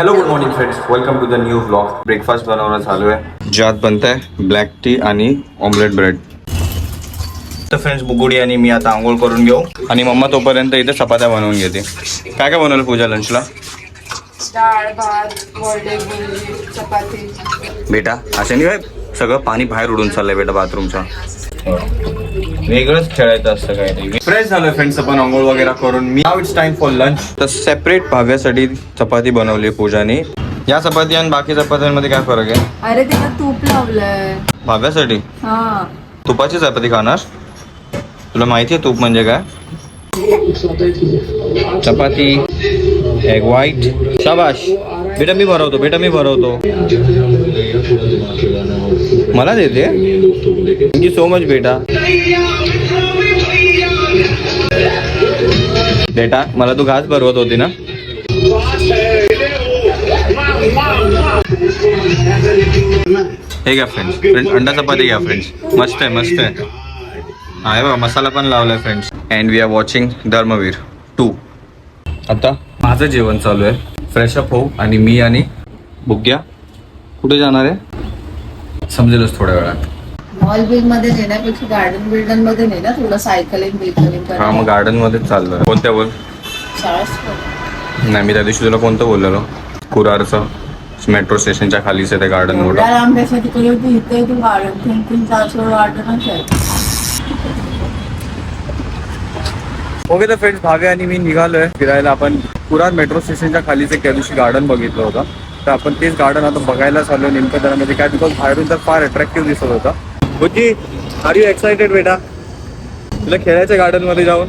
Hello good morning friends welcome to the new blog breakfast बनवणं चालू आहे ज्यात बनत आहे ब्लॅक टी आणि ऑमलेट ब्रेड तर फ्रेंड्स बुगुडी आणि मी आता आंघोळ करून घेऊ. आणि मम्मा तोपर्यंत इथे चपात्या बनवून घेते. काय काय बनवलं पूजा लंचला डाळ भात वडे बुंदी चपाती. बेटा असे नाही सगळं पाणी बाहेर उडून चाललंय बेटा बाथरूमचा वेगळंच खेळायचं असतं काहीतरी. फ्रेश झालं फ्रेंड्स आपण आंघोळ वगैरे करून. मी नाव इट्स टाइम फॉर लंच तर सेपरेट भाव्यासाठी चपाती बनवली पूजाने. या चपाती आणि बाकी चपात्यांमध्ये काय फरक आहे? अरे तिला तूप लावलंय. भाव्यासाठी? हा. तुपाची चपाती खाणार? तुला माहिती आहे तूप म्हणजे काय? चपाती एग व्हाईट शाबाश. बेटा मी भरवतो बेटा मी भरवतो. मला देते. थँक्यू सो मच बेटा. बेटा मला तू घास भरवत होती ना? हे घ्या फ्रेंड्स फ्रेंड्स अंडा चपाती घ्या फ्रेंड्स मस्त आहे मस्त आहे. हा हे बघा मसाला पण लावलाय friends and we are watching Dharmaveer two आता माझं जेवण चालू आहे. फ्रेश अप होऊ आणि मी आणि बुग्या कुठे जाणार आहे? समजेलच थोड्या वेळात. मॉल बिलमध्ये नेण्यापेक्षा गार्डन बिल्डनमध्ये ने ना थोडं सायकलिंग हा मग गार्डन मध्येच चाललोय कोणत्या बोल? नाही मी त्या दिवशी तुला कोणतं बोललेलो? कुरारचं मेट्रो स्टेशनच्या खालीच आहे ते गार्डन ओके तर फ्रेंड्स भावे आणि मी निघालोय. फिरायला आपण कुरार मेट्रो स्टेशनच्या खालीच एक त्या दिवशी गार्डन बघितलं होतं. तर आपण तेच गार्डन आता बघायला चाललो नेमकं त्यामध्ये म्हणजे काय बिकॉज बाहेरून तर फार अट्रॅक्टिव्ह दिसत होता. बुद्धी आर यू एक्सायटेड बेटा? तुला खेळायचं गार्डनमध्ये जाऊन?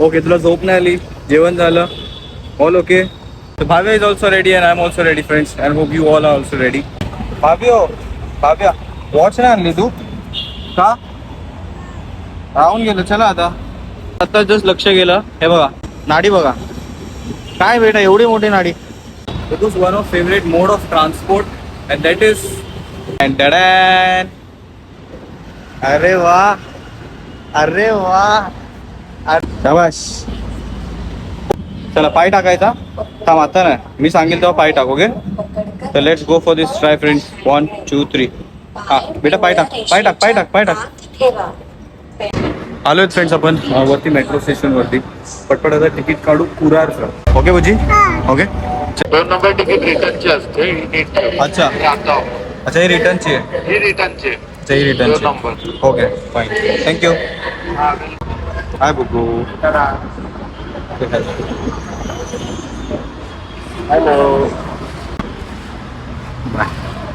ओके तुला झोप नाही आली. जेवण झालं. ऑल ओके तर Bhavya is also ready and I am also ready friends and hope you all are also ready भाव्यो Bhavya watch नाही आणली तू? का? राहून गेलं. चला आता. आता जस्ट लक्ष गेलं. हे बघा नाडी बघा. काय बेटा एवढी मोठी नाडी? It was one of favourite mode of transport and that is and डॅडॅन अरे वा. अरे वा. अरे- शाबाश चला पाय टाकायचा. थांब आता ना मी सांगेल तेव्हा पाय टाक ओके? तर let's go for this try friends one two three हा बेटा पाय टाक. पाय टाक पाय टाक पाय टाक. आलोय फ्रेंड्स आपण. वरती मेट्रो स्टेशन वरती. पटपट आता तिकीट काढू कुरारचं ओके बुजी ओके दोन नंबर तिकीट रिटर्नची असते अच्छा. आता अच्छा ही रिटर्नची आहे. ही रिटर्नची अच्छा ही दोन रिटर्नची number. Okay fine thank you hi बुकू hello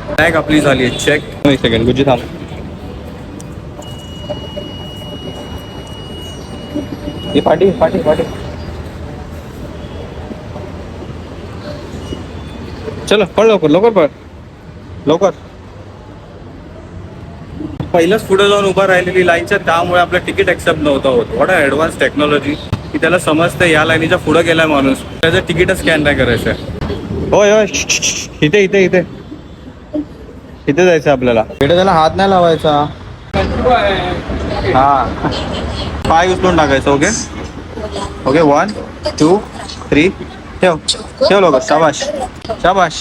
bag आपली झाली आहे चेक एक सेकंड गुजी थांब ही पाठी पाठी पाठी चलो पळ लवकर लवकर पळ. लवकर. पहिलंच पुढे जाऊन उभा राहिलेली लाईनच्या त्यामुळे आपलं तिकीट एक्सेप्ट नव्हतं होत. वॉट आर ॲडव्हान्स टेक्नॉलॉजी की त्याला समजतं या लाईनीच्या पुढे गेलाय माणूस. त्याचं तिकीटच स्कॅन नाही करायचं. होय होय. इथे इथे इथे. इथे जायचं आपल्याला. बेटा त्याला हात नाही लावायचा. हा. पाय उचलून टाकायचं okay okay one two three ठेव. ठेव लोक शाबाश. शाबाश.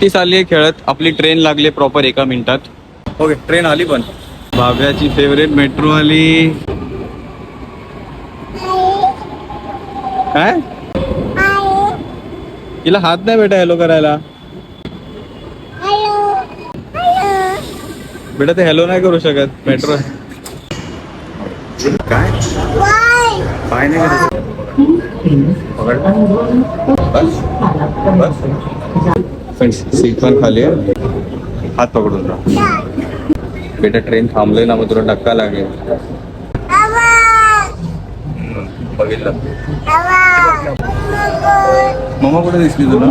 ती चालली आहे खेळत. आपली ट्रेन लागली प्रॉपर एका मिनिटात. ओके ट्रेन आली पण. भाव्याची फेवरेट मेट्रो आली काय? तिला हात नाही बेटा हॅलो करायला. बेटा ते हॅलो नाही करू शकत मेट्रो काय पाय नाही. बस फ्रेंड्स सीट पण खाली आहे. हात पकडून राहा बेटा ट्रेन थांबले ना मग तुला धक्का लागेल. बघितलं? मम्मा कुठे दिसली तुला?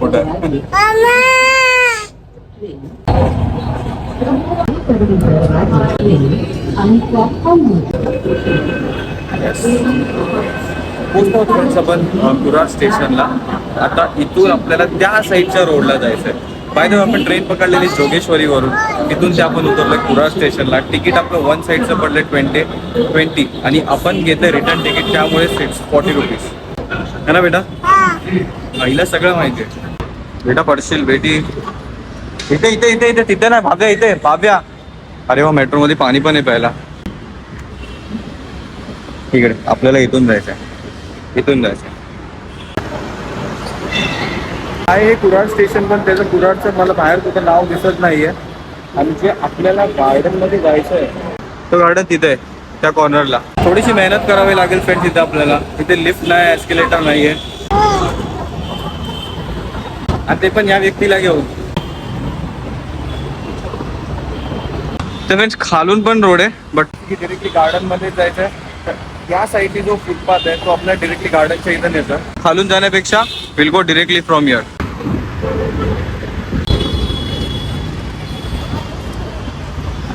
कुठं? पोचतो फ्रेंड्स आपण कुरार स्टेशनला. आता इथून आपल्याला त्या साईडच्या रोडला जायचंय. बाय द आपण ट्रेन पकडलेली जोगेश्वरीवरून. तिथून ते आपण उतरलोय कुरार स्टेशनला. तिकीट आपलं वन साईडचं पडलं ट्वेंटी ट्वेंटी आणि आपण घेतलं रिटर्न तिकीट त्यामुळे सिक्स फॉर्टी रुपीज है ना बेटा? आईला सगळं माहिती आहे. बेटा पडशील बेटी. इथे इथे इथे इथे तिथे नाही भाव्या इथे भाव्या अरे वा मेट्रोमध्ये पाणी पण आहे प्यायला. इकडे आपल्याला इथून जायचंय. इथून जायचंय. आहे हे कुराड स्टेशन पण त्याचं कुराडचं मला बाहेर कुठं नाव दिसत नाहीये. आणि जे आपल्याला गार्डनमध्ये जायचं आहे तो गार्डन तिथे आहे त्या कॉर्नरला थोडीशी मेहनत करावी लागेल फ्रेंड तिथे आपल्याला. तिथे लिफ्ट नाही एस्केलेटर नाहीये. आणि ते पण या व्यक्तीला घेऊन. तर फ्रेंड्स खालून पण रोड आहे बट डिरेक्टली गार्डनमध्ये जायचं आहे या साईडने जो फुटपाथ आहे तो आपल्याला डिरेक्टली गार्डनच्या इथं नेतं. खालून जाण्यापेक्षा will go directly from here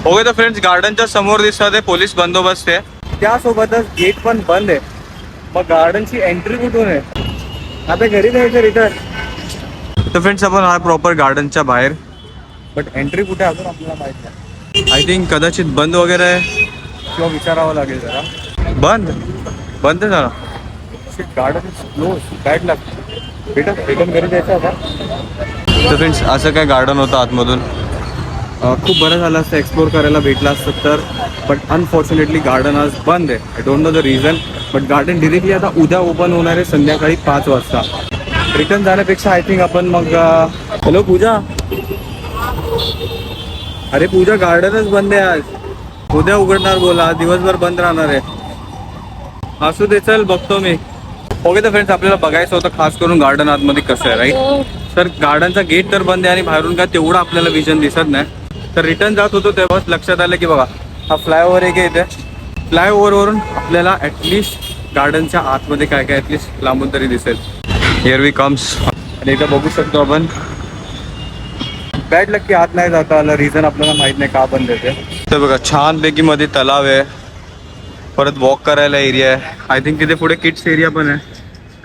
okay तर फ्रेंड्स गार्डनच्या समोर दिसतात आहे पोलीस बंदोबस्त आहे. त्यासोबतच गेट पण बंद आहे. मग गार्डनची एंट्री कुठून आहे? आता घरी जायचं रिटर्न तर फ्रेंड्स आपण हा प्रॉपर गार्डनच्या बाहेर. बट एंट्री कुठे अजून आपल्याला माहीत नाही. आय थिंक कदाचित बंद वगैरे आहे. किंवा विचारावं लागेल जरा. बंद. बंद आहे जरा गार्डन क्लोज बॅड लागतं बेटा रिटर्न घरी जायचं आता. तर फ्रेंड्स असं काय गार्डन होतं आतमधून? खूप बरं झालं असतं. एक्सप्लोर करायला भेटलं असतं तर. बट अनफॉर्च्युनेटली गार्डन आज बंद आहे. I don't know the reason but garden directly आता उद्या ओपन होणार आहे संध्याकाळी पाच वाजता. रिटर्न जाण्यापेक्षा आय थिंक आपण मग हॅलो पूजा? अरे पूजा गार्डनच बंद आहे आज. उद्या उघडणार बोला. दिवसभर बंद राहणार आहे. असू दे चल बघतो मी. ओके तर फ्रेंड्स आपल्याला बघायचं होतं खास करून गार्डन आतमध्ये कसं आहे राईट तर गार्डनचा गेट तर बंद आहे आणि बाहेरून काय तेवढं आपल्याला विजन दिसत नाही. तर रिटर्न जात होतो तेव्हाच लक्षात आलं की बघा हा फ्लायओव्हर एक येते फ्लायओव्हरवरून आपल्याला ॲटलिस्ट गार्डनच्या आतमध्ये काय काय ॲटलिस्ट लांबून तरी दिसेल. हिअर वी कम्स आणि इथं बघू शकतो आपण. बॅड लक की आत नाही जाता आलं. रिझन आपल्याला माहीत नाही का बंद येते तर बघा छानपैकी मध्ये तलाव आहे. परत वॉक करायला एरिया आहे. आय थिंक तिथे पुढे किड्स एरिया पण आहे.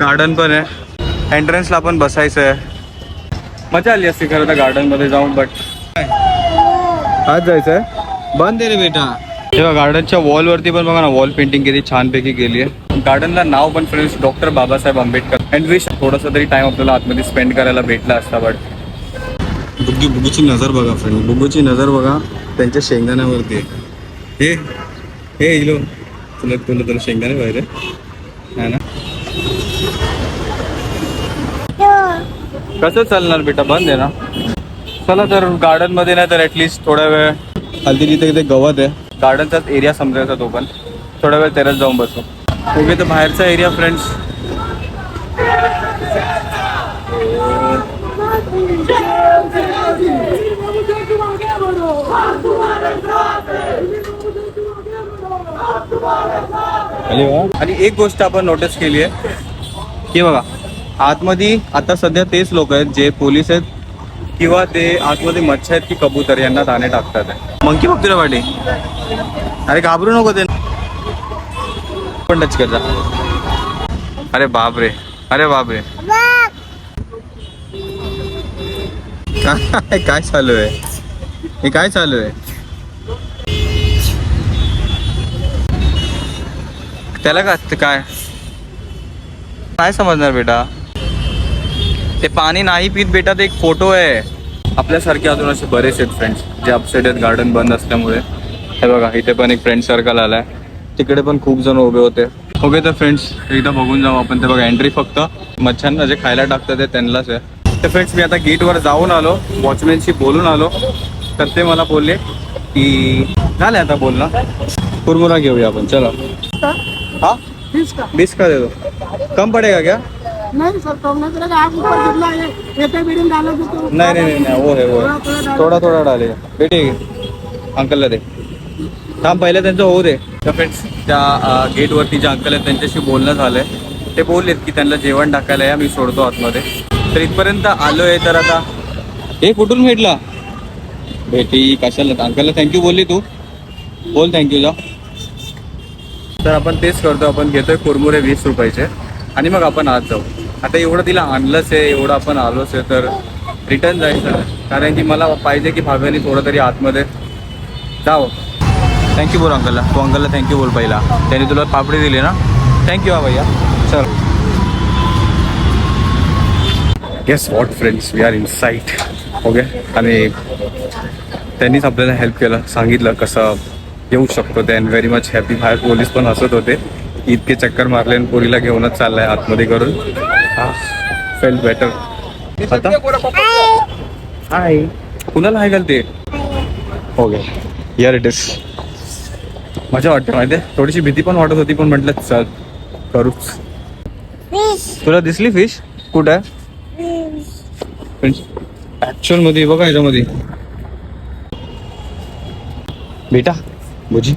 गार्डन पण आहे. एंट्रन्सला पण बसायचं आहे. मजा आली असती खरं तर गार्डनमध्ये जाऊन बट आज जायचं आहे बंद आहे रे बेटा. तेव्हा गार्डनच्या वॉलवरती पण बघा ना वॉल पेंटिंग किती छानपैकी गेली आहे. गार्डनला नाव पण friends doctor Babasaheb Ambedkar. And wish थोडासा तरी टाइम आपल्याला आतमध्ये स्पेंड करायला भेटला असता बट बुग्गी बुगूची नजर बघा फ्रेंड बुग्गूची नजर बघा त्यांच्या शेंगदाण्यावरती. हे हे इलो. तुला तुला तुला शेंगदाणे पाहिजे है ना कसं चालणार बेटा बंद आहे ना चला तर गार्डनमध्ये नाही तर ऍटलिस्ट थोडा वेळ हल्दी तिथे इथे गवत आहे गार्डनचाच एरिया समजायचा तो पण थोडा वेळ तेरच जाऊन बसू ओके तर बाहेरचा एरिया फ्रेंड्स आणि एक गोष्ट आपण नोटीस केली आहे. की बघा आतमध्ये आता सध्या तेच लोक आहेत जे पोलीस आहेत किंवा ते आतमध्ये मच्छर आहेत की कबूतर यांना दाणे टाकतात मंकी बघतो रे अरे घाबरू नको ते. पण टच करता अरे बाप रे अरे बाप रे काय काय चालू आहे? हे काय चालू आहे? त्याला का ते काय? काय समजणार बेटा? ते पाणी नाही पित बेटा ते एक फोटो आहे. आपल्यासारखे अजून असे बरेच आहेत फ्रेंड्स जे अपसेट आहेत गार्डन बंद असल्यामुळे. हे बघा इथे पण एक फ्रेंड सर्कल आलाय. तिकडे पण खूप जण उभे होते. ओके तर फ्रेंड्स एकदा बघून जाऊ आपण. ते बघा एंट्री फक्त. मच्छांना जे खायला टाकतात ते त्यांनाच आहे. तर फ्रेंड्स मी आता गेटवर जाऊन आलो. वॉचमॅनशी बोलून आलो. तर ते मला बोलले की झालं आता बोलणं? कुरमुरा घेऊया आपण. चला. हाँ? बीस का? दे दो। कम पड़ेगा क्या? नहीं सर कम नहीं करेगा आप ऊपर जितना है एटे बीडिंग डालोगे तो नहीं नहीं वो है वो है। थोड़ा थोड़ा डालेगा। बेटे अंकलला दे। थांब पहिले त्यांचं होऊ दे। त्या फ्रेंड्स त्या गेटवरती जे अंकल आहेत त्यांच्याशी बोलणं झालंय. ते बोललेत की त्यांना जेवण टाकायला या मी सोडतो आतमध्ये. तर इथपर्यंत आलोय तर आता हे कुठून भेटला? भेटी कशाला? अंकलला थँक्यू बोलली तू. बोल थँक्यू जा. तर आपण तेच करतो आपण घेतोय कुरमुरे वीस रुपयाचे. आणि मग आपण आज जाऊ. आता एवढं तिला आणलंच आहे एवढं आपण आलोच आहे तर रिटर्न जायचं कारण की मला पाहिजे की भाव्याने थोडं तरी आतमध्ये जावं. थँक्यू बोल अंकलला. तू अंकलला थँक्यू बोल पहिला. त्याने तुला पापडी दिली ना? थँक्यू हा भैया. चल. Yes what friends we are inside okay आणि त्यांनीच आपल्याला हेल्प केलं सांगितलं कसं येऊ शकतो. ते अँड व्हेरी मच हॅपी बाहेर पोलीस पण हसत होते. की इतके चक्कर मारले आणि पोरीला घेऊनच चाललाय आतमध्ये करून. फेल बेटर आता? हाय कुणाला हाय घालते? ओके यार इट इज मजा वाटते माहिती आहे थोडीशी भीती पण वाटत होती पण म्हटलं चल करूच. तुला दिसली फिश कुठं? आहे ऍक्च्युअलमध्ये बघा याच्यामध्ये. बेटा. Buji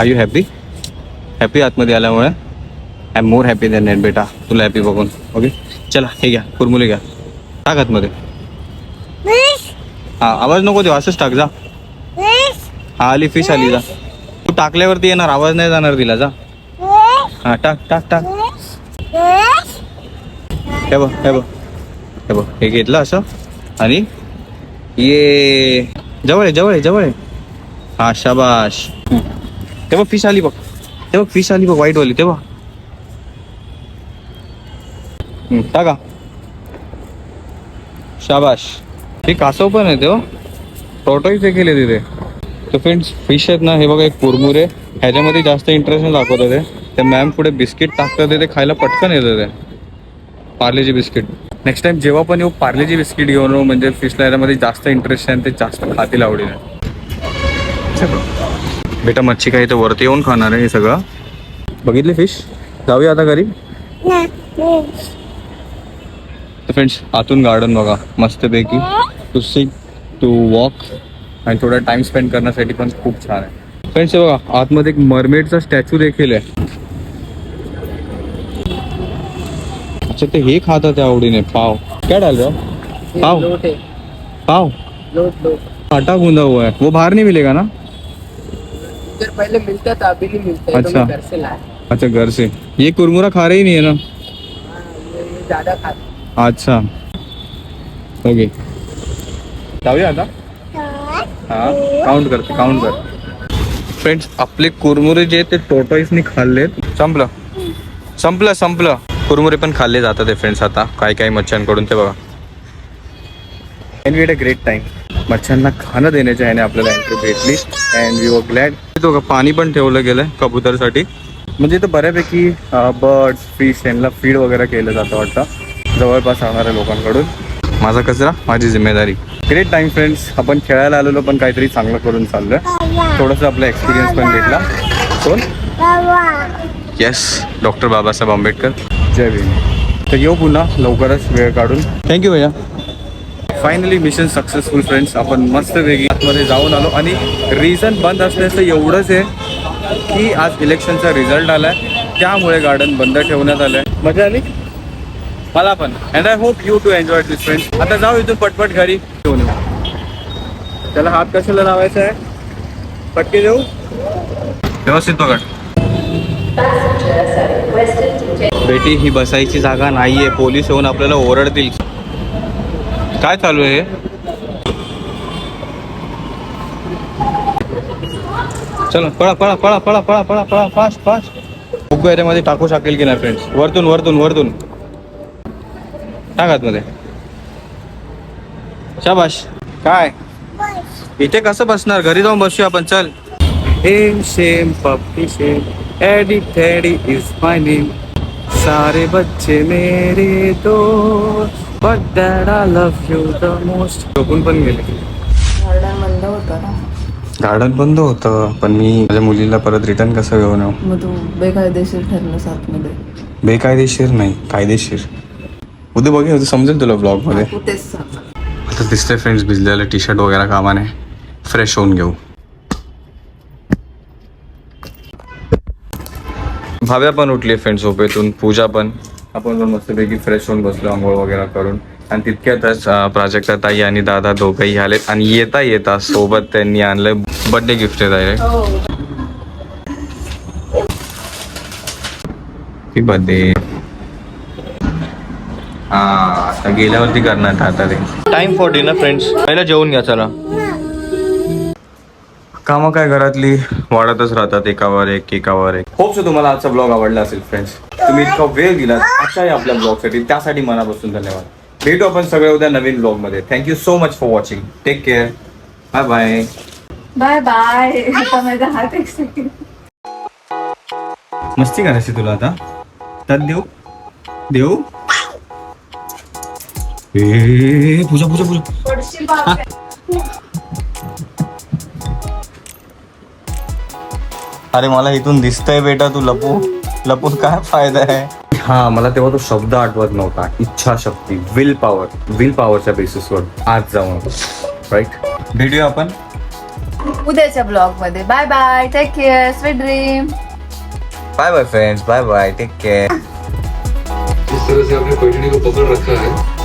I you happy happy आतमध्ये आल्यामुळे I am more happy than net बेटा. तुला हॅपी बघून. ओके चला हे घ्या. कुरमुले घ्या. टाक आतमध्ये. हा आवाज नको देऊ. असंच टाक जा. हा आली फिश आली जा. तू टाकल्यावरती येणार. आवाज नाही जाणार तिला जा. हा टाक टाक टाक. हे बघ हे बघ. हे बघ हे घेतलं असं. आणि ये. जवळ आहे जवळ आहे जवळ आहे. हा शाबाश. ते बघ फिश आली बघ. ते बघ फिश आली बघ वाईट वाली ते बघ टाका. शाबाश हे कासव पण आहे ते टोटोही ते केले तिथे. तर फ्रेंड्स फिश आहेत ना हे बघा एक कुरमुरे. ह्याच्यामध्ये जास्त इंटरेस्ट दाखवत होते ते. मॅम पुढे बिस्किट टाकतात ते खायला पटकन येतं ते. पार्लेजी बिस्किट नेक्स्ट टाइम जेव्हा पण येऊ पार्लेजी बिस्किट घेऊन म्हणजे फिशला याच्यामध्ये जास्त इंटरेस्ट आहे आणि ते जास्त खातील आवडीने. बेटा मच्छी काही तर वरती येऊन खाणार आहे हे सगळं. बघितले फिश जाऊया आता घरी. तर फ्रेंड्स आतून गार्डन बघा मस्तपैकी. टू सिट टू वॉक आणि थोडा टाइम स्पेंड करण्यासाठी पण खूप छान आहे. फ्रेंड्स हे बघा आतमध्ये एक मरमेडचा स्टॅच्यू देखील आहे. अच्छा ते हे खाता त्या आवडीने. पाव. क्या डाल हो? पाव. लोट पाव. आटा गूंदा हुआ है. वो बाहर नहीं मिलेगा ना? इधर पहले मिलता था अभी नहीं मिलता है तो अच्छा। मैं घर से लाया अच्छा घर से ये कुरमुरा खा रही नहीं है ना? हाँ, ये ये ज्यादा खाता. अच्छा. ओके. जाऊया आता? हा. काउंट करते काउंट कर. फ्रेंड्स आपले कुरमुरे जे ते टोटॉईसनी खाल्लेत. संपलं. संपलं संपलं. कुरमुरे पण खाल्ले जातात फ्रेंड्स आता. काही काही मच्छ्यांकडून ते बघा. And we a great time मच्छ्यांना खाणं देण्याच्या ह्याने आपल्याला एंट्री भेटली. अँड वी वर ग्लॅड तो का पाणी पण ठेवलं गेलंय कबूतरसाठी. म्हणजे इथं बऱ्यापैकी बर्ड्स फिश यांना फीड वगैरे केलं जातं वाटतं. जवळपास राहणाऱ्या लोकांकडून. माझा कचरा माझी जिम्मेदारी. ग्रेट टाइम फ्रेंड्स आपण खेळायला आलेलो पण काहीतरी चांगलं करून चाललोय. थोडंसं आपला एक्सपिरियन्स पण भेटला. कोण? Yes doctor Babasaheb Ambedkar. जय भीम. तर येऊ पुन्हा लवकरच वेळ काढून. थँक्यू भैया. फायनली मिशन सक्सेसफुल फ्रेंड्स आपण मस्त वेगळी आतमध्ये जाऊन आलो. आणि रिझन बंद असण्याचं एवढंच आहे की आज इलेक्शनचा रिझल्ट आलाय. त्यामुळे गार्डन बंद ठेवण्यात आलंय. मजा आली? मला पण. And I hope you to enjoy this friends आता जाऊ इथून पटपट घरी. घेऊन येऊ. त्याला हात कशाला लावायचा आहे? पटके देऊ? व्यवस्थित पकड. बेटी ही बसायची जागा नाहीये. पोलीस येऊन आपल्याला ओरडतील. काय चालू आहे हे? चला पळा पळा पळा पळा पळा पळा पळा फास्ट फास्ट बुक याच्यामध्ये टाकू शकेल की नाही फ्रेंड्स वरतून वरतून वरतून. टाकमध्ये शाबाश काय? इथे कसं बसणार? घरी जाऊन बसू आपण चल. एम शेम पप्पी शेम एडी थेडी इज माय नेम सारे बच्चे मेरे दो but dad I love you the most झोपून पण गेले. गार्डन बंद होतं ना. गार्डन बंद होतं पण मी माझ्या मुलीला परत रिटर्न कसं घेऊन येऊ? मग तू बेकायदेशीर ठरलास आतमध्ये बेकायदेशीर नाही कायदेशीर. उद्या बघे उद्या समजेल तुला ब्लॉगमध्ये? तू तेच सांग. आता दिसतंय फ्रेंड्स भिजलेलं टी शर्ट वगैरे कामाने. फ्रेश होऊन घेऊ. भाव्या पण उठली फ्रेंड्स झोपेतून पूजा पण. आपण पण मस्तपैकी फ्रेश होऊन बसलो आंघोळ वगैरे करून. आणि तितक्यातच प्राजक्ता ताई आणि दादा दोघंही आलेत. आणि येता येता सोबत त्यांनी आणलं बर्थडे गिफ्ट आहे डायरेक्ट की बर्थडे हा आता गेल्यावरती करणार आता ते. टाइम फॉर डिनर फ्रेंड्स पहिला जेवून घ्या चला. कामं काय घरातली? वाढतच राहतात एकावर एक एकावर एक. होप तुम्हाला आजचा ब्लॉग आवडला असेल फ्रेंड्स तुम्ही इतका वेळ दिलात. आजच्याही आपल्या ब्लॉगसाठी त्यासाठी मनापासून धन्यवाद. भेटू आपण सगळे उद्या नवीन ब्लॉगमध्ये thank you so much for watching take care bye bye bye bye आता माझा हात एक सेकंड मस्ती करायची तुला आता. त्यात देऊ. देऊ. ए पूजा पूजा पूजा. अरे मला इथून दिसतंय बेटा तू लपू. लपून काय फायदा आहे? हा मला तेव्हा तो शब्द आठवत नव्हता. इच्छाशक्ती विल पॉवर विल पॉवरच्या बेसिसवर आज जाऊन राईट भेटूया आपण. उद्याच्या ब्लॉगमध्ये. Bye bye take care sweet dream bye bye friends bye bye take care जिस तरह से आपने पैठणी को पकड़ रखा है